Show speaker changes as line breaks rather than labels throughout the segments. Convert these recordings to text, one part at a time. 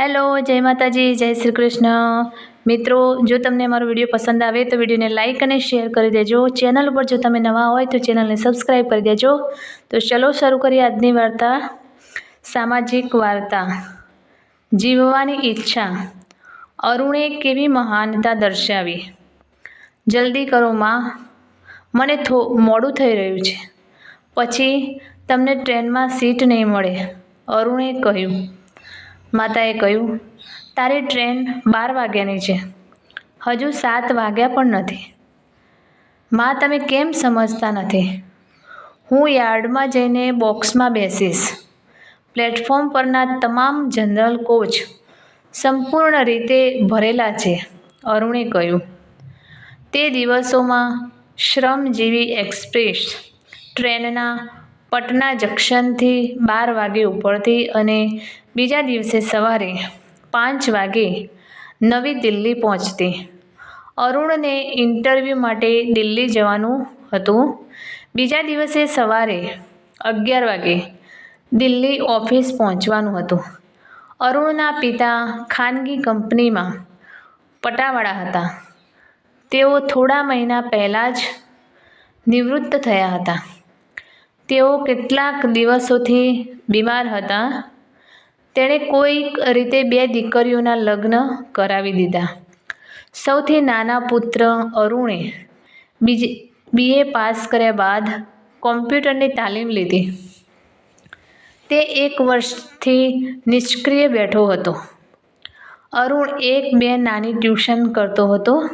Hello, જય માતાજી, જય શ્રી કૃષ્ણ. મિત્રો, જો તમને મારો વીડિયો પસંદ આવે તો વિડીયોને લાઇક અને શેર કરી દેજો. ચેનલ ઉપર જો તમે નવા હોય તો ચેનલને સબસ્ક્રાઈબ કરી દેજો. તો ચલો શરૂ કરીએ આજની વાર્તા. સામાજિક વાર્તા. જીવવાની ઈચ્છા. અરુણે કેવી મહાનતા દર્શાવી? જલ્દી કરો, માં. મને થો, મોડું થઈ રહ્યું છે. પછી, તમને ટ્રેનમાં સીટ નહીં મળે. અરુણે કહ્યું. માતાએ કહ્યું, તારી ટ્રેન બાર વાગ્યાની છે. હજુ સાત વાગ્યા પણ નથી. માં, તમે કેમ સમજતા નથી? હું યાર્ડમાં જઈને બોક્સમાં બેસીશ. પ્લેટફોર્મ પરના તમામ જનરલ કોચ સંપૂર્ણ રીતે ભરેલા છે, અરુણે કહ્યું. તે દિવસોમાં શ્રમજીવી એક્સપ્રેસ ટ્રેનના પટના જંકશનથી બાર વાગે ઉપડતી અને બીજા દિવસે સવારે પાંચ વાગે નવી દિલ્હી પહોંચતી. અરુણને ઇન્ટરવ્યૂ માટે દિલ્હી જવાનું હતું. બીજા દિવસે સવારે અગિયાર વાગે દિલ્હી ઓફિસ પહોંચવાનું હતું. અરુણના પિતા ખાનગી કંપનીમાં પટાવાળા હતા. તેઓ થોડા મહિના પહેલાં જ નિવૃત્ત થયા હતા. તેઓ કેટલાક દિવસોથી બીમાર હતા. તેણે કોઈક રીતે બે દીકરીઓના લગ્ન કરાવી દીધા. સૌથી નાના પુત્ર અરુણે બીજી, બીએ પાસ કર્યા બાદ કોમ્પ્યુટરની તાલીમ લીધી. તે એક વર્ષથી નિષ્ક્રિય બેઠો હતો. અરુણ એક બે નાની ટ્યુશન કરતો હતો.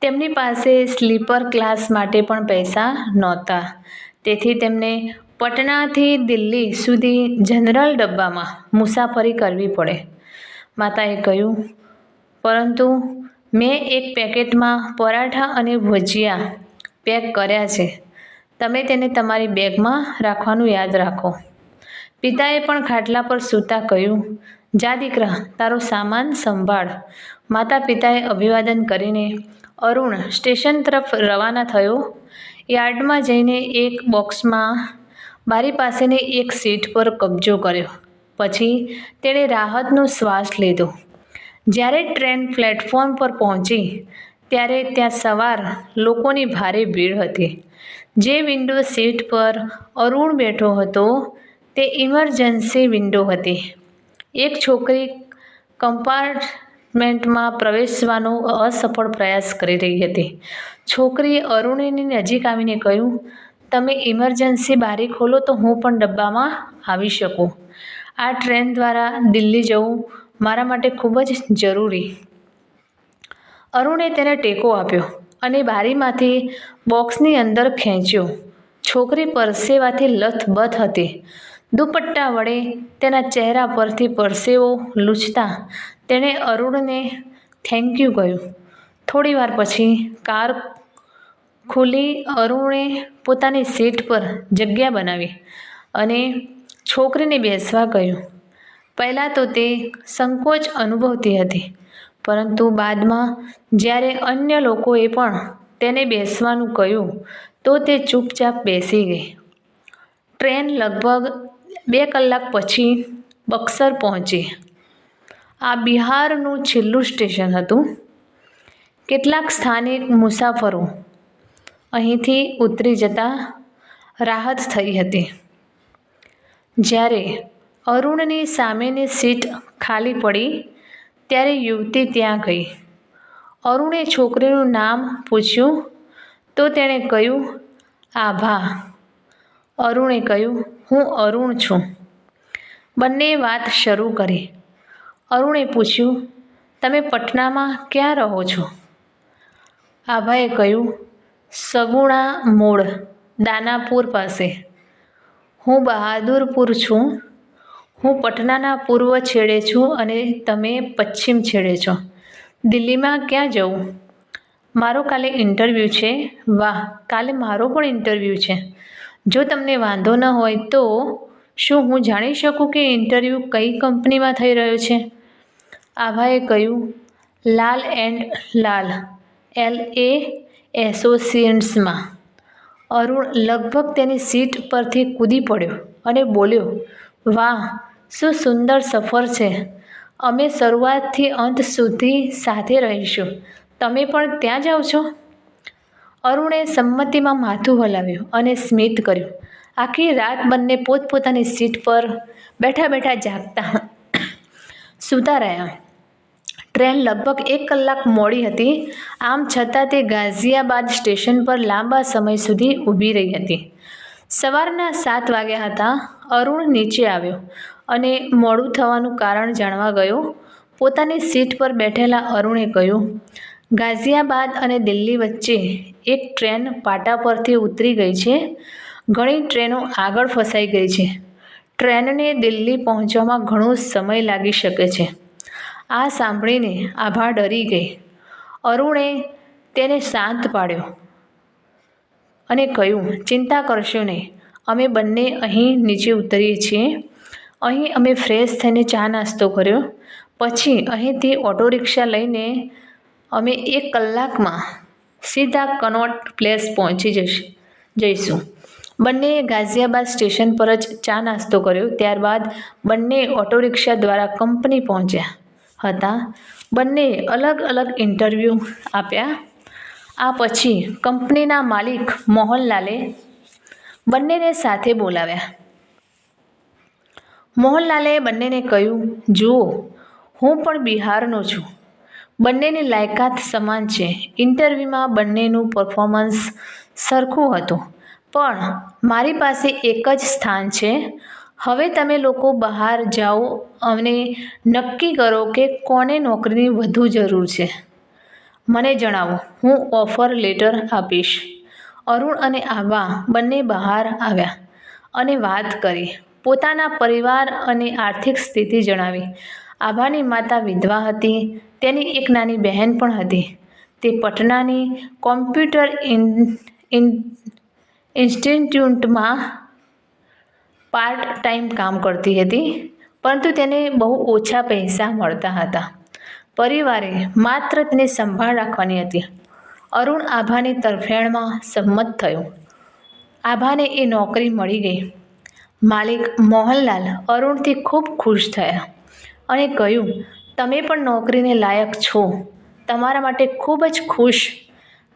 તેમની પાસે સ્લીપર ક્લાસ માટે પણ પૈસા નહોતા. તેથી તેમને પટનાથી દિલ્હી સુધી જનરલ ડબ્બામાં મુસાફરી કરવી પડે. માતાએ કહ્યું, પરંતુ મેં એક પેકેટમાં પરાઠા અને ભજીયા પેક કર્યા છે. તમે તેને તમારી બેગમાં રાખવાનું યાદ રાખો. પિતાએ પણ ખાટલા પર સૂતા કહ્યું, જા દીકરા, તારો સામાન સંભાળ. માતા પિતાએ અભિવાદન કરીને, અરુણ, સ્ટેશન તરફ રવાના થયો. યાર્ડમાં જઈને એક બોક્સમાં બારી પાસેની એક સીટ પર કબજો કર્યો. પછી તેણે રાહતનો શ્વાસ લીધો. જ્યારે ટ્રેન પ્લેટફોર્મ પર પહોંચી, ત્યારે ત્યાં સવાર લોકોની ભારે ભીડ હતી. જે વિન્ડો સીટ પર અરુણ બેઠો હતો, તે ઇમરજન્સી વિન્ડો હતી. એક છોકરી કમ્પાર્ટમેન્ટમાં પ્રવેશવાનો અસફળ પ્રયાસ કરી રહી હતી. છોકરીએ અરુણની નજીક આવીને કહ્યું તમે ઇમરજન્સી બારી ખોલો તો હું પણ ડબ્બામાં આવી શકું. આ ટ્રેન દ્વારા દિલ્હી જવું મારા માટે ખૂબ જ જરૂરી. અરુણે તેને ટેકો આપ્યો અને બારીમાંથી બોક્સની અંદર ખેંચ્યો. છોકરી પરસેવાથી લથબથ હતી. દુપટ્ટા વડે તેના ચહેરા પરથી પરસેવો લૂછતા તેણે અરુણને થેન્ક યુ કહ્યું. થોડીવાર પછી કાર ખુલી અરુણે પોતાની સીટ પર જગ્યા બનાવી અને છોકરીને બેસવા કહ્યું. પહેલાં તો તે સંકોચ અનુભવતી હતી, પરંતુ બાદમાં જ્યારે અન્ય લોકોએ પણ તેને બેસવાનું કહ્યું, તો તે ચૂપચાપ બેસી ગઈ. ટ્રેન લગભગ બે કલાક પછી બક્સર પહોંચી. આ બિહારનું છેલ્લું સ્ટેશન હતું. કેટલાક સ્થાનિક મુસાફરો અહીંથી ઉતરી જતા રાહત થઈ હતી. જ્યારે અરુણની સામેની સીટ ખાલી પડી, ત્યારે યુવતી ત્યાં ગઈ. અરુણે છોકરીનું નામ પૂછ્યું, તો તેણે કહ્યું, આભા. અરુણે કહ્યું, હું અરુણ છું. બંને વાત શરૂ કરી. અરુણે પૂછ્યું, તમે પટનામાં ક્યાં રહો છો? આભાએ કહ્યું સગુણા મોડ દાનાપુર પાસે. હું બહાદુરપુર છું. હું પટનાના પૂર્વ છેડે છું અને તમે પશ્ચિમ છેડે છો. દિલ્હીમાં ક્યાં જવું? મારો કાલે ઇન્ટરવ્યૂ છે. વાહ, કાલે મારો પણ ઇન્ટરવ્યૂ છે. જો તમને વાંધો ન હોય તો શું હું જાણી શકું કે ઇન્ટરવ્યૂ કઈ કંપનીમાં થઈ રહ્યો છે? આભાએ કહ્યું, Lal and Lal L A એસોસિએટ્સમાં Arun લગભગ તેની સીટ પરથી કૂદી પડ્યો અને બોલ્યો, વાહ, શું સુંદર સફર છે. અમે શરૂઆતથી અંત સુધી સાથે રહીશું. તમે પણ ત્યાં જાઓ છો અરુણે સંમતિમાં માથું હલાવ્યું અને સ્મિત કર્યું. આખી રાત બંને પોતપોતાની સીટ પર બેઠા બેઠા જાગતા સૂતા રહ્યા. ટ્રેન લગભગ એક કલાક મોડી હતી. આમ છતાં તે ગાઝિયાબાદ સ્ટેશન પર લાંબા સમય સુધી ઊભી રહી હતી. સવારના સાત વાગ્યા હતા. અરુણ નીચે આવ્યો અને મોડું થવાનું કારણ જાણવા ગયો. પોતાની સીટ પર બેઠેલા અરુણે કહ્યું, ગાઝિયાબાદ અને દિલ્હી વચ્ચે એક ટ્રેન પાટા પરથી ઉતરી ગઈ છે. ઘણી ટ્રેનો આગળ ફસાઈ ગઈ છે. ટ્રેનને દિલ્હી પહોંચવામાં ઘણો સમય લાગી શકે છે. આ સાંભળીને આભા ડરી ગઈ. અરુણે તેને શાંત પાડ્યો અને કહ્યું, ચિંતા કરશો નહીં. અમે બંને અહીં નીચે ઉતરીએ છીએ. અહીં અમે ફ્રેશ થઈને ચા નાસ્તો કર્યો. પછી અહીંથી ઓટો રિક્ષા લઈને અમે એક કલાકમાં સીધા કનોટ પ્લેસ પહોંચી જઈશ, જઈશું. બંને ગાઝિયાબાદ સ્ટેશન પર જ ચા નાસ્તો કર્યો. ત્યારબાદ બંને ઓટો રિક્ષા દ્વારા કંપની પહોંચ્યા. હતા. બંને અલગ અલગ ઇન્ટરવ્યૂ આપ્યા. આ પછી કંપનીના માલિક મોહનલાલે બંનેને સાથે બોલાવ્યા. મોહનલાલે બંનેને કહ્યું, જુઓ, હું પણ બિહારનો છું. બંનેની લાયકાત સમાન છે. ઇન્ટરવ્યૂમાં બંનેનું પરફોર્મન્સ સરખું હતું. પણ મારી પાસે એક જ સ્થાન છે. હવે તમે લોકો બહાર જાઓ અને નક્કી કરો કે કોને નોકરીની વધુ જરૂર છે. મને જણાવો, હું ઓફર લેટર આપીશ. અરુણ અને આભા બંને બહાર આવ્યા અને વાત કરી. પોતાના પરિવાર અને આર્થિક સ્થિતિ જણાવી. આભાની માતા વિધવા હતી, તેની એક નાની બહેન પણ હતી. તે પટનાની કોમ્પ્યુટર ઇન ઇન, ઇન્સ્ટિટ્યૂટમાં પાર્ટ ટાઈમ કામ કરતી હતી, પરંતુ તેને બહુ ઓછા પૈસા મળતા હતા. પરિવારે માત્ર તેની સંભાળ રાખવાની હતી. અરુણ આભાની તરફેણમાં સંમત થયો. આભાને એ નોકરી મળી ગઈ. માલિક મોહનલાલ અરુણથી ખૂબ ખુશ થયા અને કહ્યું, તમે પણ નોકરીને લાયક છો. તમારા માટે ખૂબ જ ખુશ.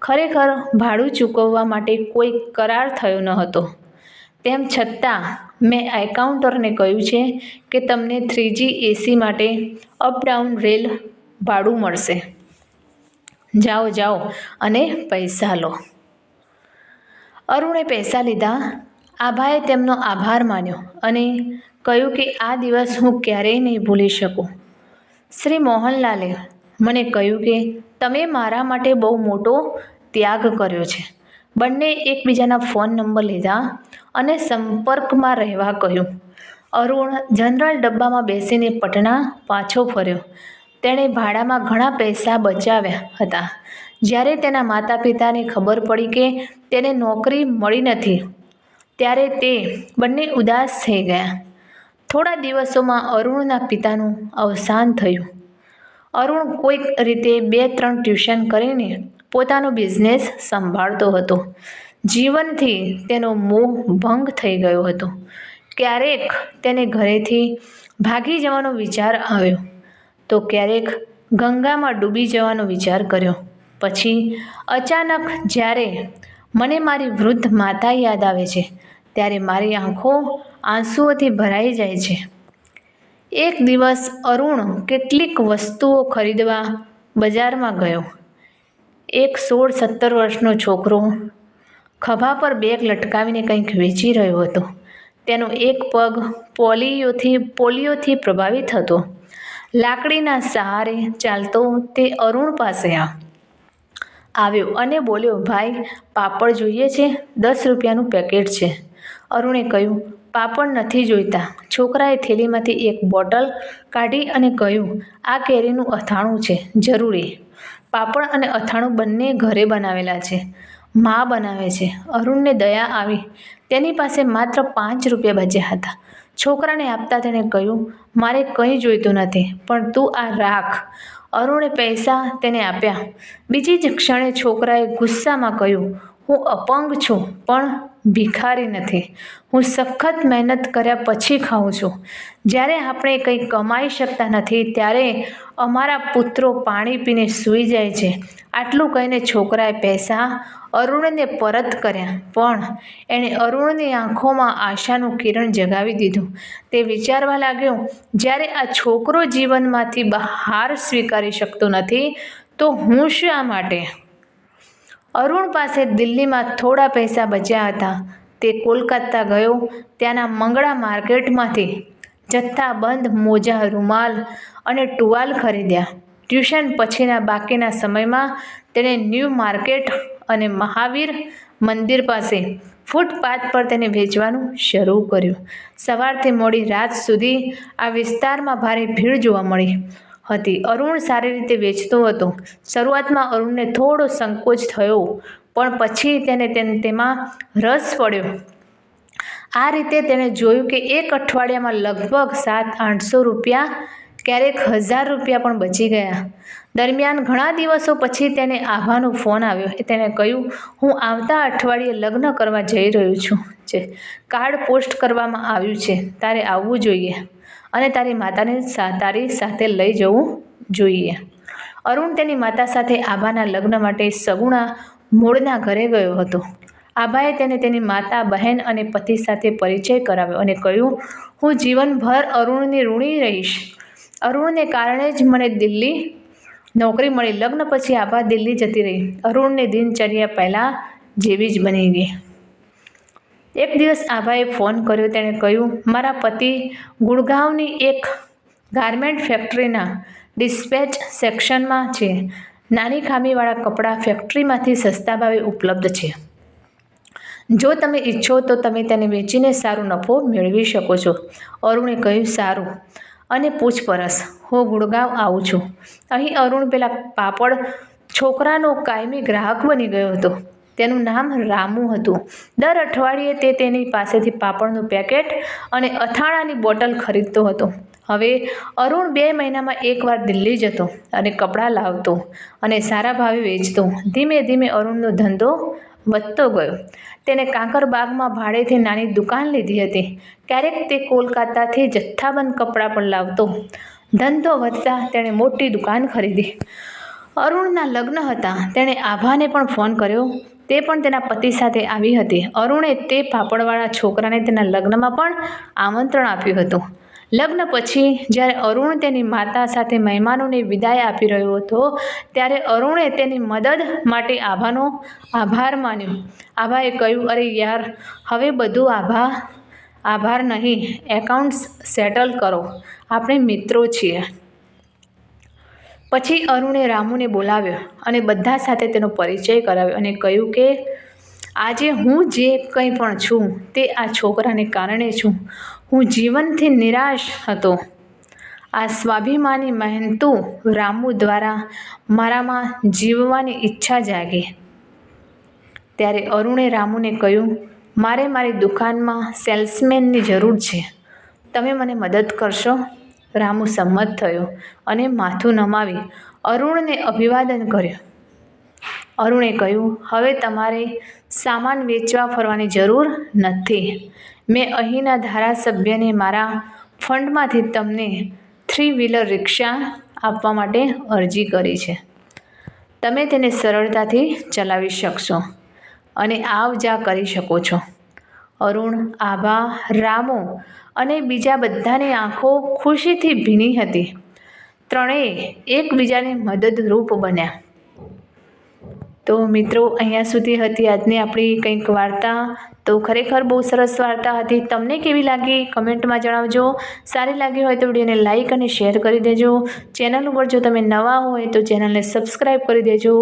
ખરેખર ભાડું ચૂકવવા માટે કોઈ કરાર થયો ન હતો. તેમ છતાં મેં એકાઉન્ટરને કહ્યું છે કે તમને થ્રીજી એસી માટે અપડાઉન રેલ ભાડું મળશે. જાઓ જાઓ અને પૈસા લો. અરુણે પૈસા લીધા. આભાએ તેમનો આભાર માન્યો અને કહ્યું કે આ દિવસ હું ક્યારેય નહીં ભૂલી શકું. શ્રી મોહનલાલે મને કહ્યું કે તમે મારા માટે બહુ મોટો ત્યાગ કર્યો છે. બંને એકબીજાના ફોન નંબર લીધા અને સંપર્કમાં રહેવા કહ્યું. અરુણ જનરલ ડબ્બામાં બેસીને પટના પાછો ફર્યો. તેણે ભાડામાં ઘણા પૈસા બચાવ્યા હતા. જ્યારે તેના માતા પિતાને ખબર પડી કે તેને નોકરી મળી નથી, ત્યારે તે બંને ઉદાસ થઈ ગયા. થોડા દિવસોમાં અરુણના પિતાનું અવસાન થયું. અરુણ કોઈક રીતે બે ત્રણ ટ્યુશન કરીને પોતાનો બિઝનેસ સંભાળતો હતો. જીવનથી તેનો મોહ ભંગ થઈ ગયો હતો. ક્યારેક તેને ઘરેથી ભાગી જવાનો વિચાર આવ્યો. તો ક્યારેક ગંગામાં ડૂબી જવાનો વિચાર કર્યો. પછી અચાનક જ્યારે મને મારી વૃદ્ધ માતા યાદ આવે છે, ત્યારે મારી આંખો આંસુઓથી ભરાઈ જાય છે. એક દિવસ અરુણ કેટલીક વસ્તુઓ ખરીદવા બજારમાં ગયો. એક સોળ સત્તર વર્ષનો છોકરો ખભા પર બેગ લટકાવીને કંઈક વેચી રહ્યો હતો. તેનો એક પગ પોલિયોથી પોલિયોથી પ્રભાવિત હતો. લાકડીના સહારે ચાલતો તે અરુણ પાસે આ, આવ્યો અને બોલ્યો, ભાઈ, પાપડ જોઈએ છે? દસ રૂપિયાનું પેકેટ છે. અરુણે કહ્યું, પાપડ નથી જોઈતા. છોકરાએ થેલીમાંથી એક બોટલ કાઢી અને કહ્યું, આ કેરીનું અથાણું છે, જરૂરી. પાપડ અને અથાણું બંને ઘરે બનાવેલા છે. મા બનાવે છે. અરુણને દયા આવી. તેની પાસે માત્ર પાંચ રૂપિયા બચ્યા હતા. છોકરાને આપતા તેણે કહ્યું, મારે કંઈ જોઈતું નથી, પણ તું આ રાખ. અરુણે પૈસા તેને આપ્યા. બીજી જ ક્ષણે છોકરાએ ગુસ્સામાં કહ્યું હું અપંગ છું, પણ ભિખારી નથી. હું સખત મહેનત કર્યા પછી ખાઉં છું. જ્યારે આપણે કંઈ કમાઈ શકતા નથી, ત્યારે અમારા પુત્રો પાણી પીને સૂઈ જાય છે. આટલું કહીને છોકરાએ પૈસા અરુણને પરત કર્યા, પણ એણે અરુણની આંખોમાં આશાનું કિરણ જગાવી દીધું. તે વિચારવા લાગ્યો, જ્યારે આ છોકરો જીવનમાંથી બહાર સ્વીકારી શકતો નથી, તો હું શા માટે અરુણ પાસે દિલ્હીમાં થોડા પૈસા બચ્યા હતા. તે કોલકાતા ગયો. ત્યાંના મંગળા માર્કેટમાંથી જથ્થાબંધ મોજા રૂમાલ અને ટુવાલ ખરીદ્યા. ટ્યુશન પછીના બાકીના સમયમાં તેણે ન્યૂ માર્કેટ અને મહાવીર મંદિર પાસે ફૂટપાથ પર તેને વેચવાનું શરૂ કર્યું. સવારથી મોડી રાત સુધી આ વિસ્તારમાં ભારે ભીડ જોવા મળી. હતી. અરુણ સારી રીતે વેચતો હતો. શરૂઆતમાં અરુણને થોડો સંકોચ થયો, પણ પછી તેને તેમાં રસ પડ્યો આ રીતે તેણે જોયું કે એક અઠવાડિયામાં લગભગ સાત આઠસો રૂપિયા, ક્યારેક હજાર રૂપિયા પણ બચી ગયા. દરમિયાન ઘણા દિવસો પછી તેને આભાનો ફોન આવ્યો. તેણે કહ્યું, હું આવતા અઠવાડિયે લગ્ન કરવા જઈ રહ્યો છું. છે કાર્ડ પોસ્ટ કરવામાં આવ્યું છે. તારે આવવું જોઈએ. અને તારી માતાને તારી સાથે લઈ જવું જોઈએ. અરુણ તેની માતા સાથે આભાના લગ્ન માટે સગુણા મૂળના ઘરે ગયો હતો. આભાએ તેને તેની માતા, બહેન અને પતિ સાથે પરિચય કરાવ્યો અને કહ્યું, હું જીવનભર અરુણની ઋણી રહીશ. અરુણને કારણે જ મને દિલ્હી નોકરી મળી. લગ્ન પછી આભા દિલ્હી જતી રહી. અરુણની દિનચર્યા પહેલાં જેવી જ બની ગઈ. એક દિવસ આભાએ ફોન કર્યો, તેણે કહ્યું, મારા પતિ ગુડગાંવની એક ગાર્મેન્ટ ફેક્ટરીના ડિસ્પેચ સેક્શનમાં છે. નાની ખામીવાળા કપડાં ફેક્ટરીમાંથી સસ્તા ભાવે ઉપલબ્ધ છે. જો તમે ઈચ્છો તો તમે તેને વેચીને સારો નફો મેળવી શકો છો. અરુણે કહ્યું, સારું. અને પૂછપરછ. હું ગુડગાંવ આવું છું. અહીં અરુણ પેલા પાપડ છોકરાનો કાયમી ગ્રાહક બની ગયો હતો. તેનું નામ રામુ હતું. દર અઠવાડિયે તે તેની પાસેથી પાપડનું પેકેટ અને અથાણાની બોટલ ખરીદતો હતો. હવે અરુણ બે મહિનામાં એકવાર દિલ્હી જતો અને કપડાં લાવતો અને સારા ભાવે વેચતો. ધીમે ધીમે અરુણનો ધંધો વધતો ગયો. તેને કાંકરબાગમાં ભાડેથી નાની દુકાન લીધી હતી. ક્યારેક તે કોલકાતાથી જથ્થાબંધ કપડાં પણ લાવતો. ધંધો વધતા તેણે મોટી દુકાન ખરીદી. અરુણના લગ્ન હતા. તેણે આભાને પણ ફોન કર્યો. તે પણ તેના પતિ સાથે આવી હતી. અરુણે તે પાપડવાળા છોકરાને તેના લગ્નમાં પણ આમંત્રણ આપ્યું હતું. લગ્ન પછી જ્યારે અરુણ તેની માતા સાથે મહેમાનોને વિદાય આપી રહ્યો હતો, ત્યારે અરુણે તેની મદદ માટે આભાનો આભાર માન્યો. આભાએ કહ્યું, અરે યાર, હવે બધું આભા, આભાર નહીં. એકાઉન્ટ્સ સેટલ કરો. આપણે મિત્રો છીએ. પછી અરુણે રામુને બોલાવ્યો અને બધા સાથે તેનો પરિચય કરાવ્યો અને કહ્યું કે, આજે હું જે કંઈ પણ છું તે આ છોકરાને કારણે છું. હું જીવનથી નિરાશ હતો. આ સ્વાભિમાની મહેનતુ રામુ દ્વારા મારામાં જીવવાની ઈચ્છા જાગી. ત્યારે અરુણે રામુને કહ્યું, મારે મારી દુકાનમાં સેલ્સમેનની જરૂર છે. તમે મને મદદ કરશો? રામુ સંમત થયો અને માથું નમાવી અરુણને અભિવાદન કર્યું. અરુણે કહ્યું, હવે તમારે સામાન વેચવા ફરવાની જરૂર નથી. મેં અહીંના ધારાસભ્યને મારા ફંડમાંથી તમને થ્રી વ્હીલર રિક્ષા આપવા માટે અરજી કરી છે. તમે તેને સરળતાથી ચલાવી શકશો અને આવ જા કરી શકો છો. અરુણ, આભા, રામો અને બીજા બધાની આંખો ખુશીથી ભીની હતી. ત્રણેય એકબીજાને મદદરૂપ બન્યા. તો મિત્રો, અહીંયા સુધી હતી આજની આપણી કંઈક વાર્તા. તો ખરેખર બહુ સરસ વાર્તા હતી. તમને કેવી લાગી? કમેન્ટમાં જણાવજો. સારી લાગી હોય તો વિડીયોને લાઇક અને શેર કરી દેજો. ચેનલ ઉપર જો તમે નવા હોય તો ચેનલને સબસ્ક્રાઈબ કરી દેજો.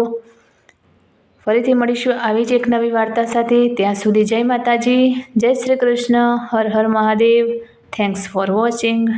ફરીથી મળીશું આવી જ એક નવી વાર્તા સાથે. ત્યાં સુધી જય માતાજી, જય શ્રી કૃષ્ણ, હર હર મહાદેવ. Thanks for watching